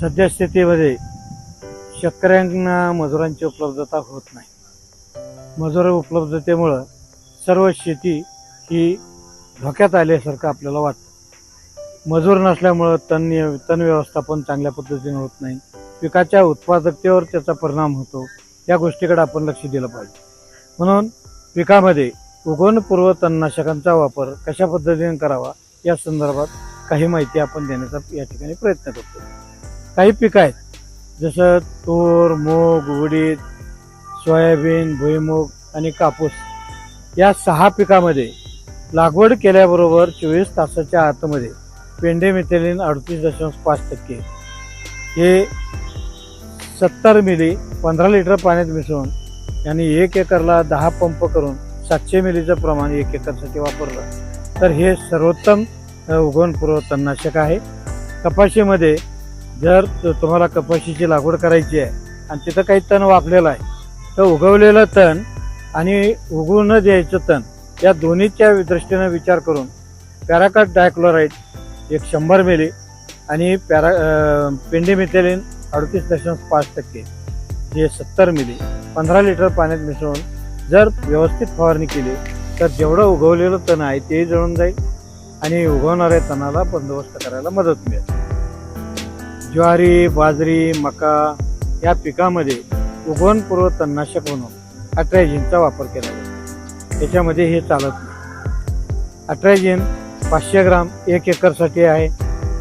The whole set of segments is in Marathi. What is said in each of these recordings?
सद्यस्थितीमध्ये शेतकऱ्यांना मजुरांची उपलब्धता होत नाही. मजूर उपलब्धतेमुळं सर्व शेती ही धोक्यात आल्यासारखं आपल्याला वाटतं. मजूर नसल्यामुळं तण तण व्यवस्थापन चांगल्या पद्धतीने होत नाही. पिकाच्या उत्पादकतेवर त्याचा परिणाम होतो. या गोष्टीकडे आपण लक्ष दिलं पाहिजे. म्हणून पिकामध्ये उगवणपूर्व तणनाशकांचा वापर कशा पद्धतीने करावा या संदर्भात काही माहिती आपण देण्याचा या ठिकाणी प्रयत्न करतो काही पिकं आहेत. जसं तूर मूग उडीद सोयाबीन भुईमूग आणि कापूस. या सहा पिकामध्ये लागवड केल्याबरोबर चोवीस तासाच्या आतमध्ये पेंडे मिथेलिन अडतीस दशांश पाच टक्के. हे सत्तर मिली पंधरा लिटर पाण्यात मिसळून यांनी एक एकरला दहा पंप करून सातशे मिलीचं प्रमाण एक एकरसाठी वापरलं. तर हे सर्वोत्तम अ, उगवणपूर्व तणनाशक आहे. कपाशीमध्ये जर तुम्हाला कपाशीची लागवड करायची आहे आणि तिथं काही तण वापलेलं आहे तर उगवलेलं तण आणि उगवू न द्यायचं तण या दोन्हीच्या दृष्टीनं विचार करून पॅराकट डायक्लोराईड एक शंभर मिली आणि पॅरा पेंडीमिथेलिन अडतीस दशांश पाच टक्के जे सत्तर मिली पंधरा लिटर पाण्यात मिसळून जर व्यवस्थित फवारणी केली तर जेवढं उगवलेलं तण आहे तेही जळून जाईल आणि उगवणाऱ्या तणाला बंदोबस्त करायला मदत मिळेल. ज्वारी बाजरी मका या पिकामध्ये उगवणपूर्व तणनाशक म्हणून अट्रायझिनचा वापर केला जातो. त्याच्यामध्ये हे चालत नाही. अट्रायझिन पाचशे ग्राम एक एकरसाठी आहे.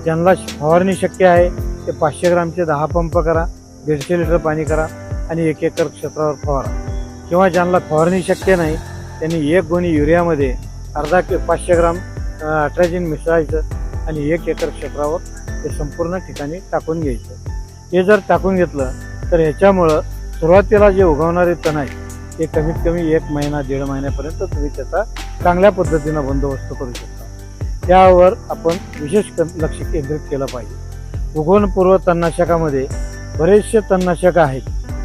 ज्यांना फवारणी शक्य आहे ते पाचशे ग्रामचे दहा पंप करा दीडशे लिटर पाणी करा आणि एक एकर क्षेत्रावर फवारा. किंवा ज्यांना फवारणी शक्य नाही त्यांनी एक गोणी युरियामध्ये अर्धा कि पाचशे ग्राम अट्रायझिन मिसळायचं आणि एक एकर क्षेत्रावर ते संपूर्ण ठिकाणी टाकून घ्यायचं. हे जर टाकून घेतलं तर ह्याच्यामुळं सुरुवातीला जे उगवणारे तण आहे ते कमीत कमी एक महिना दीड महिन्यापर्यंत तुम्ही त्याचा चांगल्या पद्धतीनं बंदोबस्त करू शकता. त्यावर आपण विशेष क- लक्ष केंद्रित केलं पाहिजे. उगवणपूर्व तणनाशकामध्ये बरेचसे तणनाशक आहेत.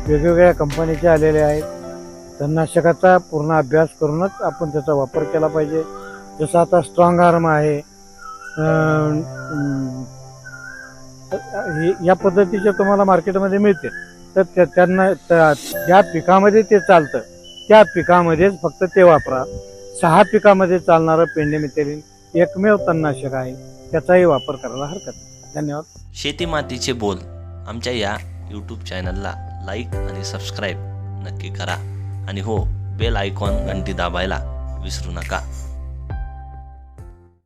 वेगवेगळ्या कंपनीचे आलेले आहेत. तणनाशकाचा पूर्ण अभ्यास करूनच आपण त्याचा वापर केला पाहिजे. जसं आता स्ट्रॉंग आर्म आहे हे- या पद्धतीचे तुम्हाला मार्केटमध्ये मिळते. तर त्या- त्यांना त्या- ज्या पिकामध्ये ते चालतं त्या पिकामध्येच फक्त ते वापरा. सहा पिकामध्ये चालणारं पेंडेमिथेलिन एकमेव तणनाशक आहे त्याचाही वापर करायला हरकत नाही. धन्यवाद. शेती मातीचे बोल. आमच्या या यूट्यूब चॅनलला लाईक आणि सबस्क्राईब नक्की करा. आणि हो बेल आयकॉन घंटी दाबायला विसरू नका.